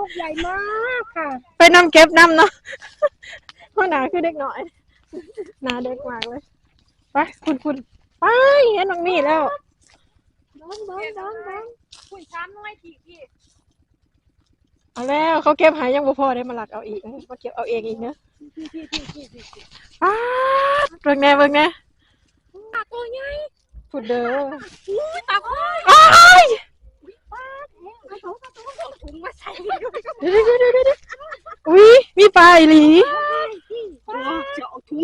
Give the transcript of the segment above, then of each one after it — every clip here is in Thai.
ลูกใหญ่มากค่ะ ไปนำเก็บน้ำเนาะหัวหนาคือเด็กหน่อย หนาเด็กมากเลย ไปคุณคุณไปเห็นตรงนี้แล้วน้องน้องน้องน้องคุยช้ำน้อยทีพี่เอาแล้วเขาเก็บหายยังบ่พอได้มาหลักเอาอีกมาเก็บเอาเองอีกเนอะพี่พี่พี่พี่พี่พี่อ้าดเบิ่งแน่เบิ่งแน่ปากตัวใหญ่พูดเด้ออุ้ยปากโอ้ยอ้ายปากแห้ง เอาถุงมาใส่เดี๋ยวเดี๋ยวเดี๋ยวเดี๋ยวอุ้ยมีปลาอีหลีจะเอาถุง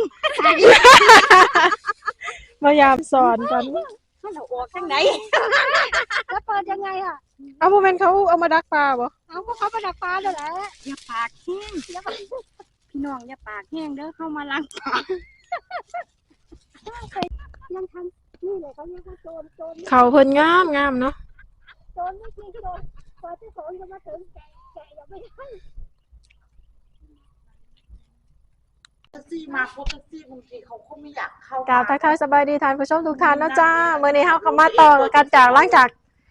มายามสอนกันให้เราออกทางไหนแล้วเปิดยังไงอะ เอาโมเมนต์เขาเอามาดักปลาบ่เอาพวกเขาไปดักปลาเลยแหละอย่าปากแห้งอย่าปากพี่น้องอย่าปากแห้งเด้อเข้ามาล้างปากยังทำนี่เลยเขาเรียกว่าโจรโจรเขาเพิ่นงามงามเนาะ โจรไม่จริงโจรพอที่โจรจะมาถึงแกแกยังไม่ได้แท็กซี่มาพราะแท็กซี่บางทีเขาก็ไม่อยากเข้ากราบทักทายสบายดีท่านผู้ชมทุกท่านนะจ้าเมื้อนี้เฮาก็มาต่อกันจากหลังจาก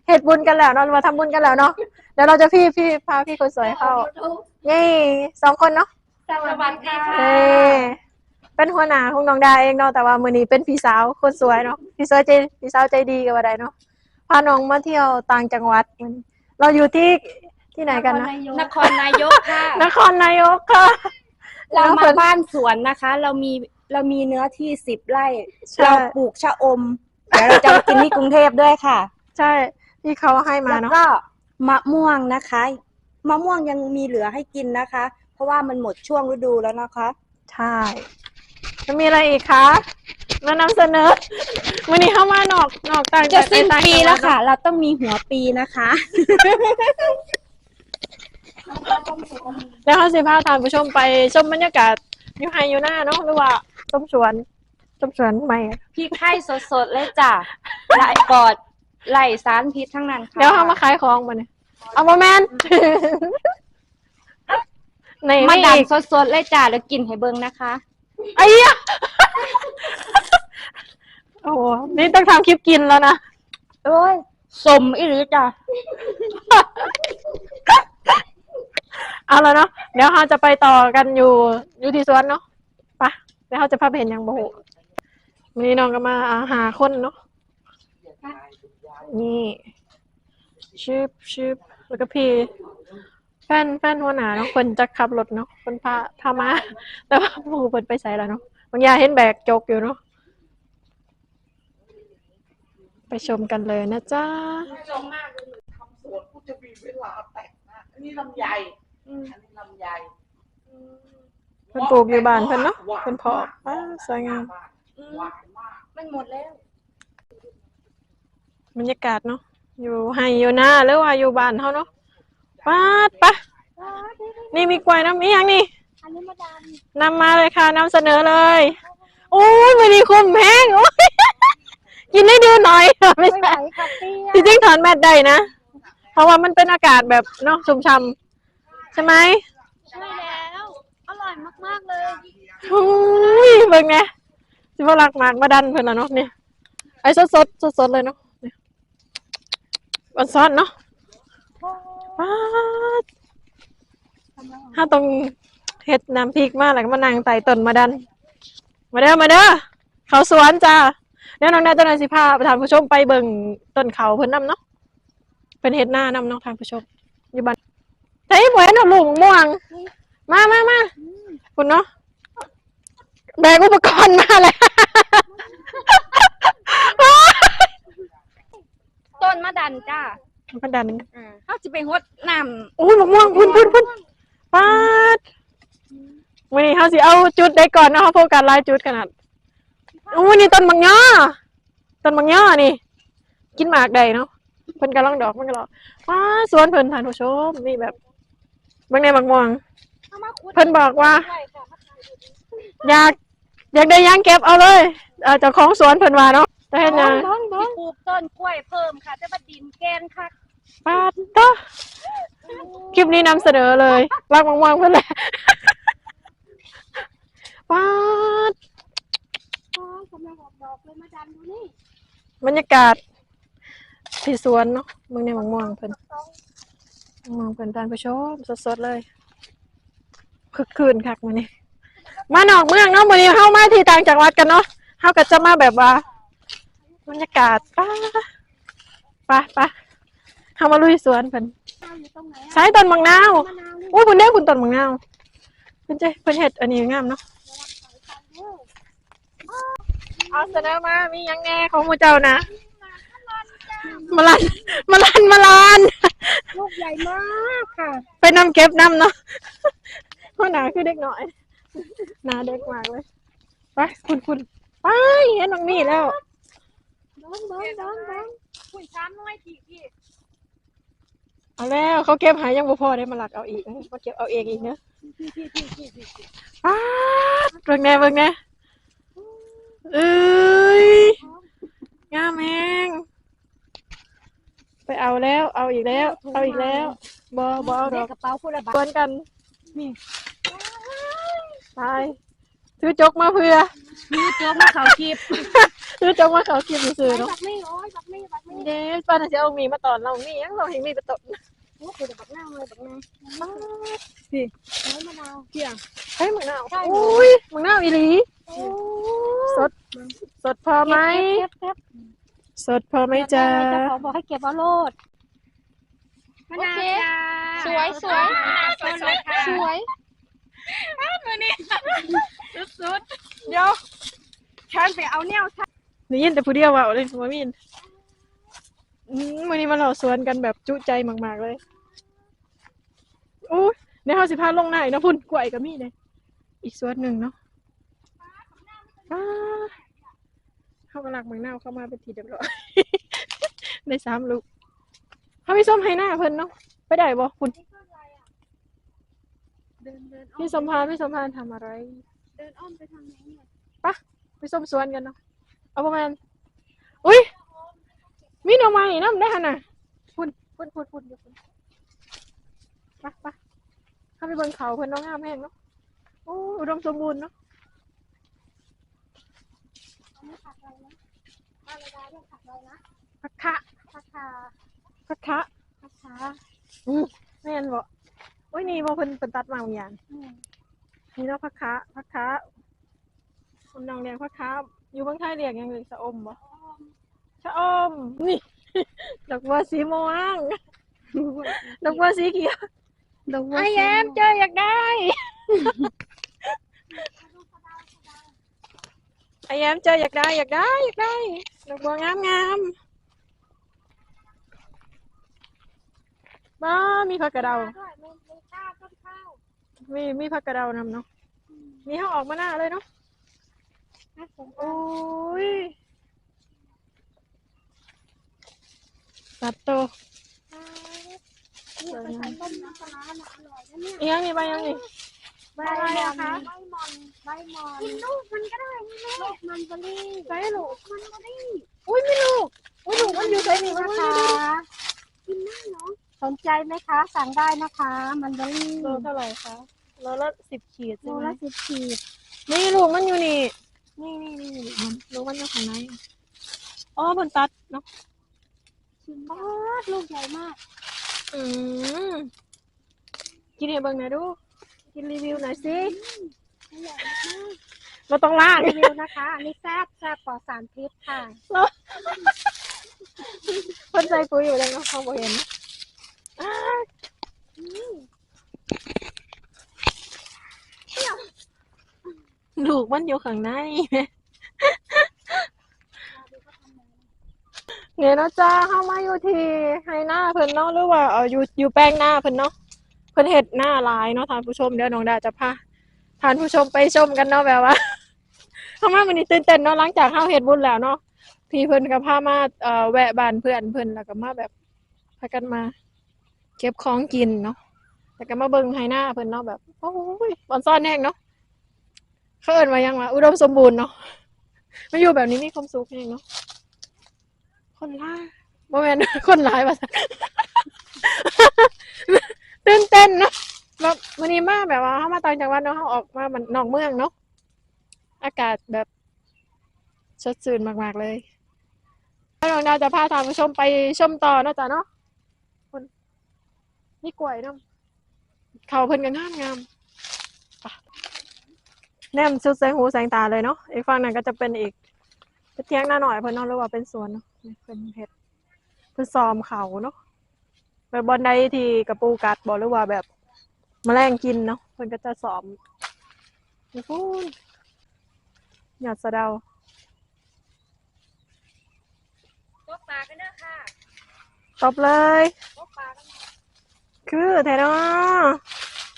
เฮ็ดบุญกันแล้วเนาะมาทำบุญกันแล้วเนาะเดี๋ยวเราจะพี่พี่พาพี่คนสวยเข้านี่สองคนเนาะสวัสดีค่ะเป็นหัวหน้าของน้องดาเองเนาะแต่ว่ามื้อนี้เป็นพี่สาวคนสวยเนาะพี่สาวใจพี่สาวใจดีก็ว่าได้เนาะ พาน้องมาเที่ยวต่างจังหวัดมื้อนี้เราอยู่ที่ที่ไหนกันนะนครนายกค่ะ นครนายกค่ะ เราแล้วมาเพิ่นบ้านสวนนะคะ เรามีเรามีเนื้อที่สิบไร่ใช่เราปลูกชะอมเดี๋ยวเราจะไปกินที่กรุงเทพด้วยค่ะ ใช่ที่เขาให้มาแล้วเนาะก็มะม่วงนะคะ มะม่วงยังมีเหลือให้กินนะคะ เพราะว่ามันหมดช่วงฤดูแล้วนะคะ ใช่ จะมีอะไรอีกคะมานำเสนอวันนี้เข้ามานอกนอกต่างจะสิ้นต่างปีจังหแล้วดค่ะ เราต้องมีหัวปีนะคะแล้วเขาสิพาท่านผู้ชมไปชมบรรยากาศอยู่ไฮอยู่หน้าเนาะหรือว่าชมสวนชมสวนใหม่พริกไข่สดๆเลยจ้ะไหลปลอดไหลสารพิษทั้งนั้นค่ะเดี๋ยวเขามาขายของมาเนี่ยเอาโมแมนในมานี่ดันอีกสดๆเลยจ้ะแล้วกินให้เบิ่งนะคะ ไอ้เหี้ยโอ้โหนี่ต้องทำคลิปกินแล้วนะ โอ้ยสมอีหรือจ้ะเอาแล้วเนาะเดี๋ยวเราจะไปต่อกันอยู่อยู่ที่สวนเนาะไปะเดี๋ยวเราจะพาไปเห็นอย่างโบโหวันนี้น้องก็มาหาคนเนาะนี่ชืบชืบแล้วก็พี่ แฟนแฟนหัวหน้าเนาะคนจะขับรถเนาะคนพาพามา แต่ว่าผู้คนไปใส่แล้วเนาะบางอย่างเห็นแบกจกอยู่เนาะไปชมกันเลยนะจ๊ะชมมากเลยทำสวนกูจะมีเวลาแต่งนะอันนี้ลำไยอันนี้ลำไยเพิ่นปลูกอยู่บ้านเพิ่นเนาะเพิ่นเพาะอ้าสวยงามหวานมากมันหมดแล้วบรรยากาศเนาะอยู่ไฮอยู่หน้าหรือว่าอยู่บ้านเฮาเนาะ ปาดปะนี่มีกล้วยน้ำอีหยังนี่อันนี้มาดามนำมาเลยค่ะนำเสนอเลยโอ้ยไม่ดีคุ้มแพงโอ้ยกินได้ดูหน่อยไม่ไม่ไหวใช่ค่ะเตี้ยจริงๆถอนแมทได้นะ เพราะว่ามันเป็นอากาศแบบเนาะชุ่มช่ำใช่ไหม ใช่แล้ว อร่อยมากๆเลยโอ้ยเบิ่งไงสิบรักมากมาดันเพิ่นละเนาะเนี่ยไอ้สดสดสดสดๆเลยเนาะเนี่ยมันซ้อนเนาะป๊าด ถ้าตรงเฮ็ดน้ำพริกมากแล้วก็มานั่งไต่ต้นมาดัน มาเด้อมาเด้อเขาสวนจ้าเดี๋ยน้องดาเจ้าหน้าสิพาประธานผู้ชมไปเบิ่งต้นเขาเพิ่นนํเนาะเป็นเฮ็ดหน้านํเนาะทานผู้ชมอยู่บ้านเฮ้ยบ่เห็นเอาลูกม่วง มามามาคุณเนาะแบกอุปกรณ์มาเลยต้นมะดันจ้า มาดันเขาจะไปหดน้อุ้ยมะม่วงพุ่นพุ่นพุ่นปาดวันนี้เขาสิเอาจุดได้ก่อนเนาะเขาโฟกัสหลายจุดขนาดอู้นี่ต้นมังย่อต้นมังย่อนี่ กินหมากได้เนาะเพิ่นกำลังดอกมันก็รอว้าสวนเพิ่นทานผู้ชมนี่แบบเบางในมักม่วงเอามาขุดเพิ่นบอกว่าได้ค่ะอยาก อยากได้หยังเก็บเอาเลยเอ่อเจ้าของสวนเพิ่นว่าเนาะจะเฮ็ดหยังน้องำน้องที่ปลูกต้นกล้วยเพิ่มค่ะจะมาดินแกนค่ะ ปาดตะคลิปนี้นำเสนอเลยรักมากๆเพื่อนแหละปาดน้องกำลังออกดอกเลยมาดามดูนี่บรรยากาศที่สวนเนาะเมืองในหมองม่วงเพิ่นมองเป็นท่านผู้ชมสดๆเลยคึกคืนคักมื้อนี้มานอกเมืองเนาะมื้อนี้เฮามาที่ต่างจังหวัดกันเนาะเฮาก็จะมาแบบว่า บรรยากาศป้าไป้าป้า เฮามาลุยสวนเพิ่นอยู่ตรงไหนใช้ต้นมังนาวมะนาวนี่อุ้ยเพิ่นเด้อคุณต้นมังนาวเพิ่นเจ้เพิ่นเฮ็ดอันนี้งามเนาะเอาเสนอมา มีหยังแหน่ของหมู่เจ้านะมาลันมาลันมาลันลูกใหญ่มากค่ะ ไปนำเก็บน้ำเนาะเพราะหนาคือเด็กหน่อยหนาเด็กมากเลยไปคุณคุณไปเห็นน้องมีแล้วเบิ้งเบิ้งเบิ้งเบิ้งคุยช้ำน้อยทีพี่ เอาแล้วเขาเก็บหายยังบ่พอได้มาหลักเอาอีกมาเก็บเอาเองอีกเนอะพี่พี่พี่พี่พี่พี่ป้าดเบิ่งแน่เบิ่งแน่เอ้ยงามแฮงไปเอาแล้ว เอาอีกแล้ว เอาอีกแล้วบ่บ่เอาดเด็อกกกระเป๋าผู้ละบาชทวนกันนี่ตายถือจกมาเพื่อ มีโจ๊กมาเขาคลิป ถือจกมาเขาคิดซื่อๆเนาะบักนี่โอ้ยบักนี่บักนี่เด้ป้าน่ะจะเอามีมาตอนเรามียังเราเห็นมีไปตอนโอ้คือบักนาวเลยบักนาวสิน้อยมะนาวเกี่ยงเฮ้ยมึงนาวใช่อุ้ยมึงนาวอีหลีโอ้สดสดพอไหมเก็บเก็บสดพอไหมจ๊ะเจ้าของบอกให้เก็บเอาโลดมะนาวจ้าสวยสวยสวยสวยค่ะสวยเดี๋ยวฉันไปเอาแนวท่า ได้ยินแต่ผู้เดียวว่าเลยมามินอืมวันนี้มาเราสวนกันแบบจุใจมากๆเลยอุ้ยในห้าสิบห้าลงหน้าอีกเนาะพุ่นกล้วยกับมีเลยอีกสวนหนึ่งเนาะป้าเข้ากำลังมังนาวเข้ามาเป็นทีเดียบร้อยได้สามลูกเขาไปส้มให้หน้าเพิ่นเนาะไปได้บ่คุณเดินเดินอ้อมพี่สมพานพี่สมพานทำอะไร เดินอ้อมไปทางไหนเนี่ยไปส้มสวนกันเนาะ เอาประมาณอุ้ยมีหน่อไม้น้ำได้ขนาดพุ่นพุ่นพุ่นพุ่นเดี๋ยวพุ่นไปไปเข้าไปเบิ่งเขาเพิ่นเน้องงามแห้งเนาะโอ้อุดมสมบูรณ์เนาะอันนี้ผักอะไรนะบ้านระดาเรียกผักอะไรนะพักคะผักคาพักคะผักคาอืมแม่นบ่โอ้ยนี่บ่เพิ่นเพิ่นตัดมาบางอย่างอืมนี่เนาะพักคะพักคะคนน้องเลี้ยงพักคะ อยู่เมืองไทยเรียกหยังเลยสะอมบ่ชะอมนี่ ดอกบัวสีม่วง ดอกบัวสีเขียวดอกบัวไอแอมเจออยากได้ ไอแอมเจออยากได้อยากได้อยากได้ ดอกบัวงามงามบ้ามีผักกระเดาด้วยมีมีข้าวต้นข้าวมีมีผักกระเดานำเนาะ มีห้าออกมาหน้าเลยเนาะนะผม โอ้ยตัดโตเนี่ยไปใส่ต้มน้ำปลาร้าน่ะอร่อยนะเนี่ยอีกยังนี่ใบยังนี่ใบอะไรอะคะใบมอนใบมอนกินลูกมันก็ได้นี่แม่ลูกมันเบอรี่ใส่ลูกมันเบอรี่อุ้ยไม่ลูกอุ้ยลูกมันอยู่ใส่นี่มันนะไม่คะได้กินได้เนาะสนใจไหมคะ สั่งได้นะคะ มันเบอรี่โลเท่าไหร่คะโลละสิบขีดโลใช่ไหมละสิบขีดนี่ลูกมันอยู่นี่ นี่นี่นี่นี่มันลูกมันอยู่ข้างในอ๋อบนตัดเนาะชิมบ้าดลูกใหญ่มาก อืมกินให้เบิ่งหน่อยดู กินรีวิวหน่อยสิใหญ่มากเราต้องล่างรีวิวนะคะ อันนี้แซ่บแซ่บปลอดสารพิษค่ะคนใจปุ๋ยอยู่เลยเนาะเขาบอกเห็นอ้าย ลูกมันอยู่ข้างในเนี่ยเนาะจ้าเข้ามาอยู่ที่ให้หน้าเพิ่นเนาะหรือว่าเอออยู่อยู่แป้งหน้าเพิ่นเนาะเพิ่นเฮ็ดหน้าลายเนาะท่านผู้ชมเดี๋ยวน้องดาจะพาท่านผู้ชมไปชมกันเนาะแบบว่าเข้ามาวันนี้ตื่นเต้นเนาะหลังจากเฮาเฮ็ดบุญแล้วเนาะพี่เพิ่นก็พามาเอ่อแวะบ้านเพื่อนเพิ่นแล้วก็มาแบบพากันมา เก็บของกินเนาะแล้วก็มาเบิ่งไฮหน้าเพิ่นเนาะแบบโอ้ยบอนซ่อนแห้งเนาะ เขาเอิ้นว่ายังวะอุดมสมบูรณ์เนาะมาอยู่แบบนี้มีความสุขแห้งเนาะคนร้ายบ่แมนคนร้ายว่าซั่นตื่นเต้นเนาะแบบวันนี้มาแบบว่าเฮามาต่างจังหวัดเนาะเฮาออกมามันนอกเมืองเนาะอากาศแบบสดชื่นมากๆเลยแล้วน้องดาวจะพาท่านผู้ชมไปชมต่อเนาะจ๊ะเนาะคุณมีกล้วยเน้ำเขาเพิ่นก็งามงาม แนมสุดแสงหูแสงตาเลยเนาะอีกฝั่งนั้นก็จะเป็นอีกเป็นเทียงหน้าหน่อยเพิ่นเนาะหรือว่าเป็นสวนเนาะนี่เป็นเห็ดเป็นซอมเขาเนาะแบบบอนใดที่กระปูกัดบอกหรือว่าแบบแมลงกินเนาะเพิ่นก็จะสอมนี่พูนหยาดสะเดาตกปลากันเด้อค่ะตบเลยตกปลากันคือแท้เนาะ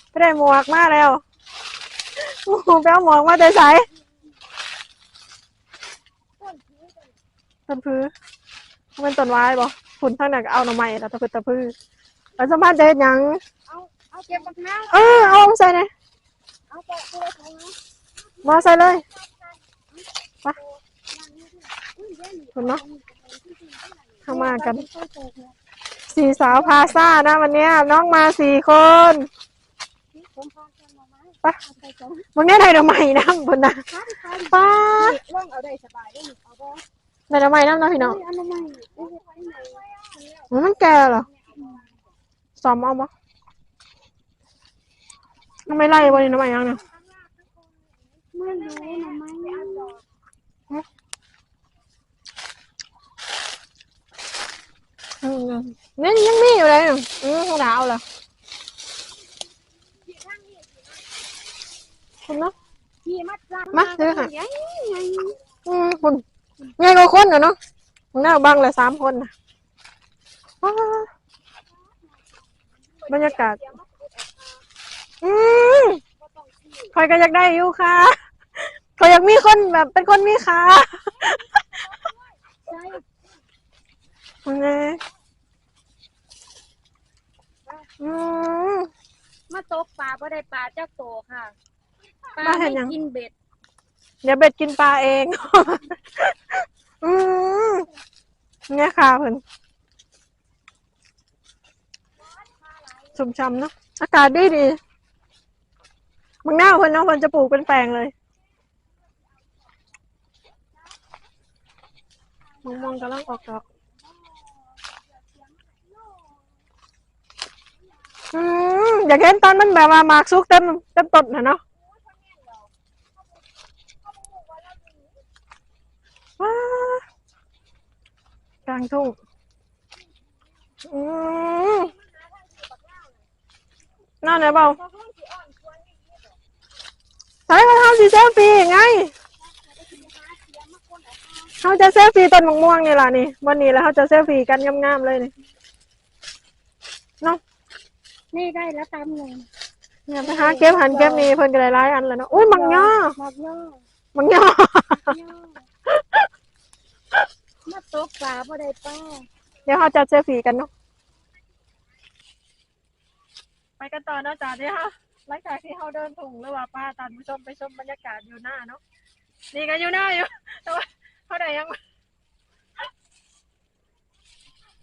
ไปได้หมวกมาแล้ว โอ้โหไปเอาหมวกมาแต่ใสต้นพื้มันเป็นต้นไม้บ่ฝุ่นทางนั้นก็เอาหน่อไม้แล้วตะพื้ตะพื้แล้วสมภาษณ์จะเฮ็ดหยังเอาเอาเก็บบักน้เออเอาใส่เลยำเอาไปตัวถุงนะมาใส่เลยไปคุณเนาะเข้ามากัน สี่สาวพาซ่านะวันเนี้ยน้องมาสี่คน ผมพากันมาไหม ไปเอาไปสองวันนี้ไทยดอกไม้นั่งบนนะคันคันป้าดล่องเอาได้สบายได้หนิเอาบ่ไทยดอกไม้นั่งนะพี่น้องเฮ้ยอันนั้นไม่โอ้ยไว้ไหนมันมันแก่เหรอซ้อมเอาปะทำไมไล่วันนี้น้ำไม้ยังเนี่ยไม่รู้นะไม่อืมนี่ยังมีอยู่เลยเนี่ยอืมของดาวเหรอ คุณเนาะขี่มัดจ้ามาเด้อค่ะ ใหญ่ใหญ่อืมคุณง่ายกว่าคนเหรอเนาะของหน้าบังเลยสามคนนะว้าวบรรยากาศ อืมคอยก็อยากได้อยู่ค่ะคอยอยากมีคนแบบ เป็นคนมีขาใช่ไงอืมมาตกปลาบ่ได้ปลาจักโตค่ะ ปลามาเห็ไม่นยังกินเบ็ด เดี๋ยวเบ็ดกินปลาเอง อืมเนี่ยค่ะเพิ่นชุ่มช่ำเนาะอากาศดีดีบางหน้าเพิ่นเนาะเพิ่นจะปลูกเป็นแปลงเลยมองมองๆกำลังออกดอกอืมอยากเห็นตอนมันแบบว่าหมากซุกเต็มเต็มต้นน่ะเนาะ ว้า กลางทุ่งอืมน่าไหนเบาใช้มาทำสีเซลฟี่ไงเขาจะเซลฟี่ต้นมะม่วงนี่ล่ะนี่วันนี้แล้วเขาจะเซลฟี่กันงามๆเลยนี่เนาะนี่ได้แล้วตามหนึ่งเนี่ยไปหาเก็บหันเก็บนี่เพิ่นก็ได้หลายอันแล้วเนาะอุ้ยมังย่อหมอกย่อมังย่อย่อ มาตกปลาบ่ได้ปลาเดี๋ยวเขาจะเซลฟี่กันเนาะไปกันต่อเนาะจ้าเดี๋ยวค่ะหลังจากที่เขาเดินถุงหรือว่าป้าตันผู้ชมไปชมบรรยากาศอยู่หน้าเนาะนี่ก็อยู่หน้าอยู่แต่ว่าเขาได้ยัง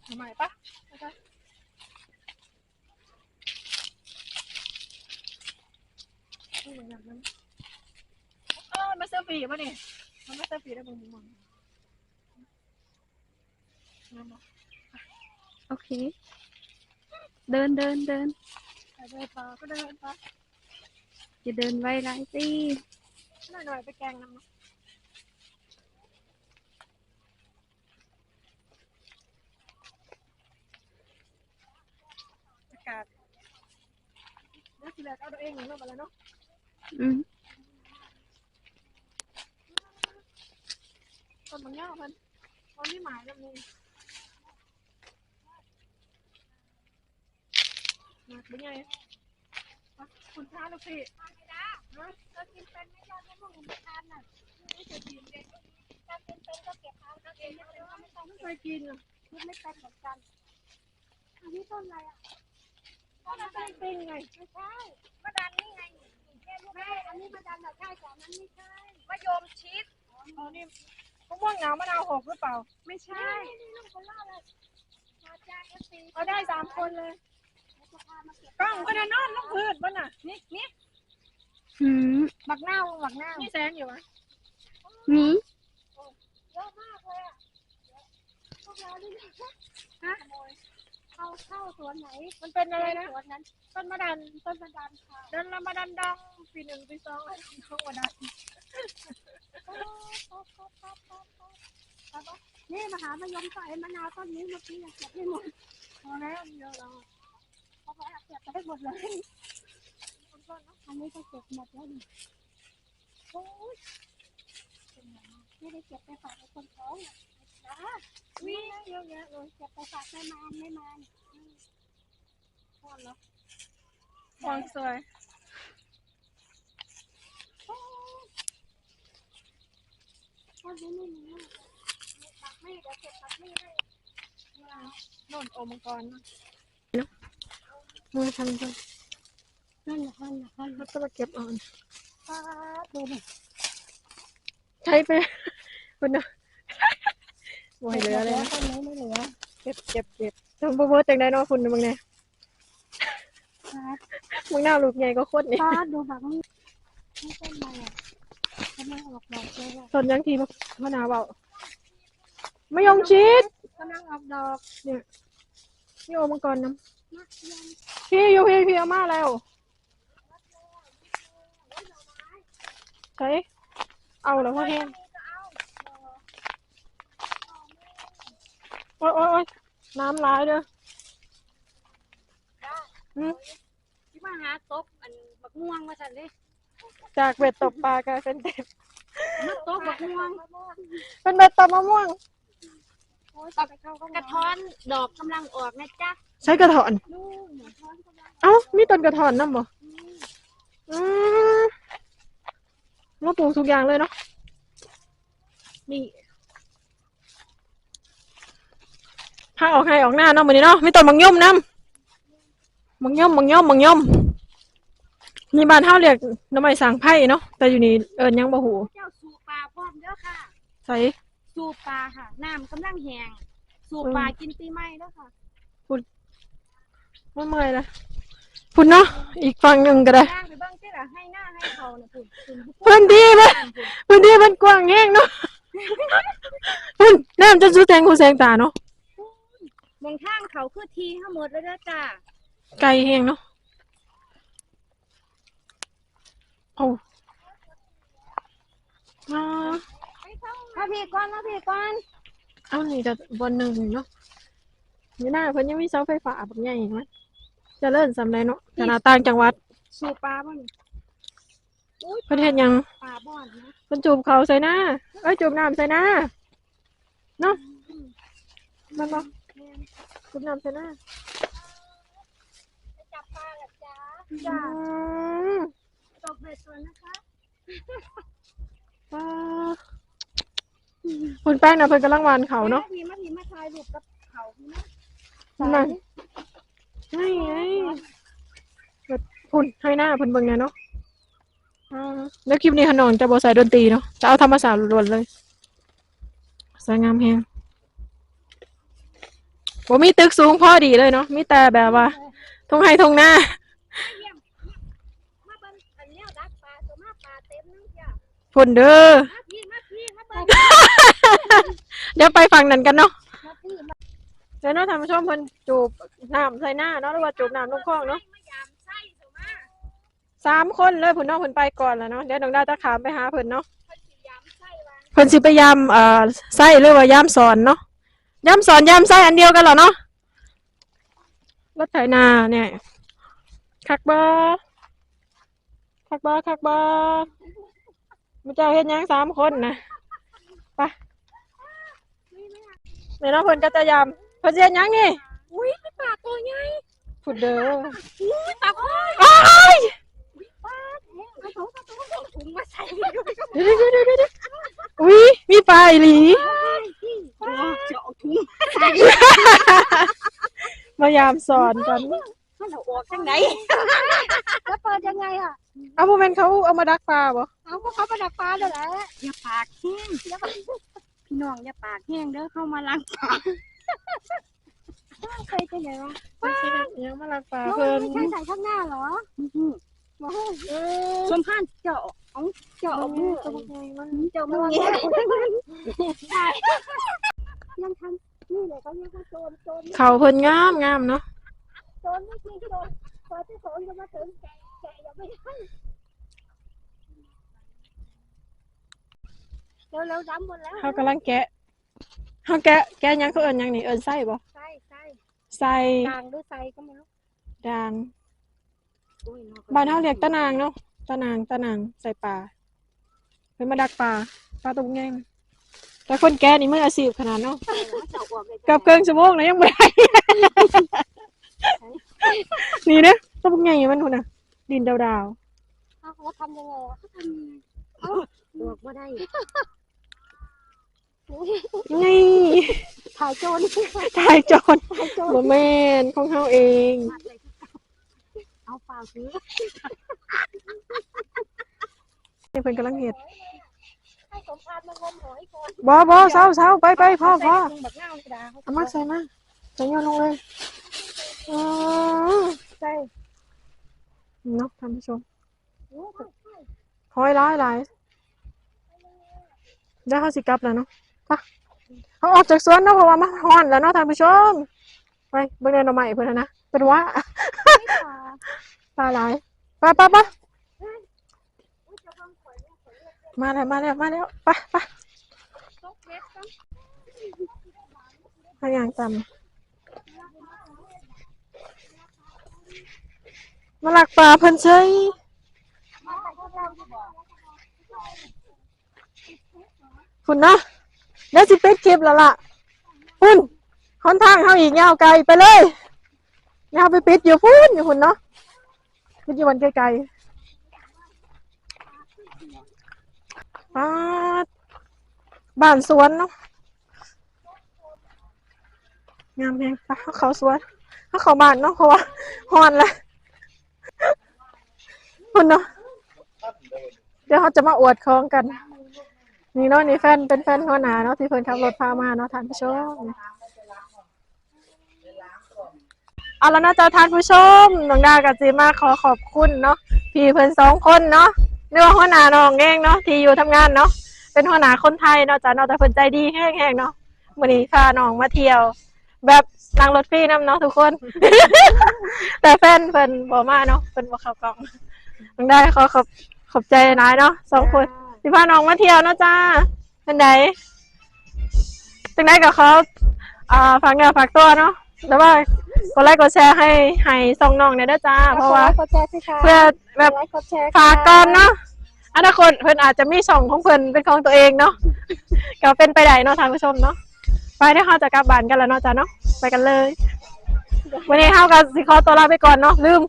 ทำไมปะไปจ้ะนี่เหมือนกันนะเออมาเซลฟี่ป่ะนี่ มันไม่เซลฟี่ได้บุ้งบุ้งบุ้งงามปะโอเค เดินเดินเดินไปเดินต่อก็เดินไปจะเดินไวไรสิหน่อยหน่อยๆไปแกงน้ำเนาะอากาศน่าสิแลกเอาตัวเองหนึ่งลงไปแล้วเนาะอืม ต้นบางย่อเพิ่นต้นที่หมายแบบนี้มาเป็นไงคุณพระลูกพี่ฮะเรากินเป็นไม่ยอดไม่มุ่งไม่ทานน่ะไม่เคยกินเด็กถ้ากินเป็นก็เก็บเอาถ้ากินไม่เป็นก็ไม่ต้องไม่เคยกินอะกินไม่เป็นเหมือนกันอันนี้ต้นอะไรอะต้นอะไรเปิ้งไงไม่ใช่มะดันนี่ไงแค่ลูกไม่อันนี้มะดันเหรอใช่แต่อันนั้นไม่ใช่มะยมชิดอ๋อนี่ มะม่วงเหงามะนาวหกหรือเปล่า ไม่ใช่นี่ลูกคนล่าเลยมาจากเอฟซีเอาได้สามคนเลยจะพามาเก็บกล้องพนันนอนลูกพืชบ้าน่ะ นี่นี่หืมบักหน้าบักหน้านี่แสงอยู่ไหมนี่เยอะมากเลยอะพวกเรานี่ฮะเข้าเข้าสวนไหน มันเป็นอะไรนะสวนนั้นต้นมะดันต้นมะดันค่ะเดินละมาดันดังปีหนึ่งปีสองอะไรของมาดัน นี่มหามะยมใส่มะนาวต้นนี้เมื่อกี้ยังเก็บไม่หมดพอแล้วเยอะแล้วเอาไปเอาเก็บไปให้หมดเลยอันนี้ก็เก็บหมดแล้วนี่โอ้ยไม่ได้เก็บไปฝากไอ้คนท้องนะวิ่งเยอะแยะเลยเก็บไปฝากแม่มานแม่มานพอแล้วฟองสวย ตอนนี้ไม่มีลูกปักไม่เดี๋ยวเก็บปักไม่ได้โน่นโอมังกรนะเนาะมือทำจังนั่นน่ะนั่นน่ะนั่นแล้วก็มาเก็บอ่อนป้าดูดิใช้ไปคุณนะบ่อยเหลือเลยนะต้นนี้ไม่เหลือเก็บเก็บเก็บทำโปรโมทจังได้เนาะคุณมึงเนี่ยมึงหน้าลูกใหญ่ก็โคตรเนี่ป้าดูฝักนี่ไม่ต้นอะไรอะ กำลังออกดอกเลยอะตอนยังทีมมะนาวเบาไม่ยอมชีสกำลังออกดอกนี่โอมังกรน้นะยังำพี่อยู่พี่พี่เอามาแล้วใช้เอาแล้วพ่อแห้งโอ๊ยโอ๊ยโอ๊ยน้ำร้ายเด้ออืมที่มาหาตบอันบักม่วงมาสั่นเลย จากเบ็ดตบปลากลายเป็นเบ็ดมาตบบักม่วงเป็นเบ็ดตบมะม่วง กระท้อนดอกกำลังออกนะจ๊ะใช้กระถอนลูกหนูท้อนกำลังเอ้า มีต้นกระถอนน้ำบ่อืมมาปลูกทุกอย่างเลยเนาะ นี่พาออกให้ออกหน้าเนาะมื้อนี้เนาะ มีต้นมังยมน้ำมังยมมังยมมังยม นี่บ้านเฮาเรียกหน้ำไม้สางไผ่เนาะแต่อยู่นี่เอิ้นหยังบ่ฮู้เจ้าสูบปลาพร้อมเด้อค่ะ ใส่สูบปลาค่ะ น้ำกำลังแห้งสูบปลากินปีใหม่เด้อค่ะบ่เมื่อยละพุ่นเนาะอีกฝั่งหนึงก็ได้ย่างไปเบิ่งสิล่ะให้หน้าให้เขาน่ะพุ่นพุ่นพื้นที่มันพื้นที่มันกว้างแห้งเนาะพุ่นน้ำจะสู้แทงหูแสงตาเนาะมองทางเขาคือทีทั้งหมดเลยเด้อจ้าไกลแห้งเนาะ เอามามาพี่ก่อนมาพี่ก่อนเอานี่จะบนหนึ่งเนาะนี่หน้าเพิ่นยังมีเสาไฟฟ้าแบบใหญ่ไหมเจะเลิ่นสำไรเนาะขนาดต่างจังหวัดสูบปลาบ่นี่อุ้ยประเทศยังปลาบ่อนนะเพิ่นจูบเขาใส่หน้าเอ้ยจูบน้ำใส่หน้าเนาะมันบ่จูบน้ำใส่หน้าจะจับปลาเหรอจ๊ะอืจ้า มตกเบ็ดส่วนนะคะว้าคุณแป้งนะเพิ่นกำลังหวานเขาเนาะมาพี่มาพี่มาถ่ายรูปกับเขาพี่นะนั่นไงไงแบบพุ่นให้หน้าเพิ่นเบิ่งแหน่เนาะอ่าแล้วคลิปนี้ขนองจะบ่ใส่ดนตรีเนาะจะเอาธรรมศาสตร์ล้วนๆเลยสวยงามแฮงบ่มีตึกสูงพอดีเลยเนาะมีแต่แบบว่าทงไห้ทงหน้า มาเบิ่งอันเนี้ยดักปลาตัวมาปลาเต็มนึงจ้ะ พุ่นเด้อมาพี่มาพี่มาเบิ่งเดี๋ยวไปฝั่งนั้นกันเนาะมาพี่มาเดี๋ยวเนาะท่านผู้ชมเพิ่นจูบน้ำใส่หน้าเนาะหรือว่าจูบน้ำลงคลองเนาะมายามไส้ตัวมาสามคนเลยเพิ่นเนาะเพิ่นไปก่อนแล้วเนาะเดี๋ยวน้องดาวจะขามไปหาเพิ่นเนาะเพิ่นสิยามไส้วางเพิ่นสิไปยามเอ่อไส้หรือว่ายามสอนเนาะยามสอนยามไส้อันเดียวกันเหรอเนาะรถไถนาเนี่ยคักบ่คักบ่คักบ่ มาเจ้าเฮ็ดหยังสามคนนะไปเดี๋ยวเนาะเพิ่นก็จะยามเพิ่นสิเฮ็ดหยังนี่อุ้ยมีปลาตัวใหญ่พุดเด้ออุ้ยปลาโอ้ยอ้ายปลาแห้งเอาถุงเอาถุงเอาถุงมาใส่เดี๋ยวเดี๋ยวเดี๋ยวเดี๋ยวอุ้ยมีปลาอีหลีปลาจะเอาถุงมายามสอนกัน ให้เราออกทางไหนแล้วเปิดยังไงอะ เอาโมเมนต์เขาเอามาดักปลาบ่เอาพวกเขาไปดักปลาเลยแหละอย่าปากแห้งอย่าปากพี่น้องอย่าปากแห้งเด้อเข้ามาล้างปากเคยเป็นไงวะไม่ใช่ยังมาดักปลาน้องเพิ่นไม่ใช่ใส่ข้างหน้าเหรอมาให้เออชมผ่านเจาะเอาเจาะเอามือตัวไงมันเจาะมือยังทนี่เลยเขาเรียกว่าโจรโจรเขาเพิ่นงามงามเนาะ โจรไม่จริงโจรพอที่โจรจะมาถึงแกแกยังไม่ได้เร็วๆดำหมดแล้วเขากำลังแกะเขาแกะแกะยังเขาเอินยังนี่เอินไส้บ่ใส่ใส่ไส้กลางหรือใส่ก็ไม่รู้ด่างบ้านเฮาเรียกตะนางเนาะตะนางตะนางใส่ปลาเพิ่นมาดักปลาปลาตัวใหญ่แต่คนแก่นี่มืออาชีพขนาดเนาะกับเกินชั่วโมงนะยังไม่ได้ นี่เด้อตัวใหญ่มันพุ่นน่ะ ดินดาวเขาทำยังไงอะเขาทำยังไงเขาบอกว่าได้ๆนี่ถ่ายโจรตายจอนถ่ายโจรบ่แม่นของเฮาเอง เอาเปล่าซื้อนี่เพิ่นกำลังเฮ็ดให้สมภารมางมหอยก่อนบ่บ่เซาเซาไปไปพ่อพ่อแบบเงาธรรมดาเขาเอามาใส่มาใส่โยนลงเลย อ๋อใส่เนาะท่านผู้ชมโอ้โหหอยหลายหลายเดี๋ยวเฮาสิกลับแล้วเนาะเขาออกจากสวนเนาะเพราะว่ามันร้อนแล้วเนาะท่านผู้ชม ไปเบิ่งเดินเอาใหม่เพิ่นน่ะนะเป็นว่าไม่ปลาปลาหลาปไปไปมาแล้วมาแล้วมาแล้วไปไปตกเล็ดกันทางอย่างจำ มาหลักปลาเพิ่นเชยคุณนะเดี๋ยวสิปิดคลิปแล้วล่ะคุณคนทางเขาอีกยาไกลไปเลยยาไปปิดอยู่พุ่นอยู่คุณเนาะปิดอยู่วันไกลๆป้าบ้านสวนเนาะงามแพงปะเขาเขาสวนเขาเขาบ้านเนาะเพราะว่าฮอนละ คุณเนาะเดี๋ยวเขาจะมาอวดของกัน นี่เนาะนี่แฟนเป็นแฟนหัวหน้าเนาะที่เพิ่นขับรถพามาเนาะท่านผู้ชมเอาแล้วนะเจ้าท่านผู้ชมน้องดากับจีมาขอขอบคุณเนาะพี่เพิ่นสองคนเนาะเรียกว่าหัวหน้าน้องเองเนาะที่อยู่ทำงานเนาะเป็นหัวหน้าคนไทยเนาะจ้ะเนาะแต่เพิ่นใจดีแห้งๆเนาะมื้อนี้พาน้องมาเที่ยว แบบนั่งรถฟรีนํเนาะทุกคน แต่แฟนเพิ่นบ่มาเนาะเพิ่นบ่เข้ากล่อง น้องได้ขอขอบขอบใจนายเนาะสองคนที่พาน้องมาเที่ยวเนาะจ้าเป็นไดจังไดก็ขออ่าฝากเนื้อฝากตัวเนาะแล้วว่ากดไลค์กดแชร์ให้ให้ส่องน้องเนี่ยเด้อจ้า เพราะว่ากดแชร์สิคะเพื่อแบบไลค์กดแชร์ฝากก่อนเนาะอนาคตเพิ่นอาจจะมีช่องของเพิ่นเป็นของตัวเองเนาะก็เป็นไปได้เนาะท่านผู้ชมเนาะไปเดี๋ยวเราจะกลับบ้านกันแล้วเนาะจ้าเนาะไปกันเลย วันนี้เฮากับสิขอตัวลาไปก่อนเนาะลืม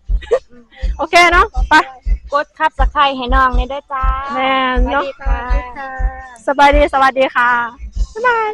โอเคเนาะไปกดคับสไครให้น้องเนี่ยด้วยจ้าแม่นสวัสเนาะดีค่ะสบายดีสวัสดีค่ะบ๊ายบาย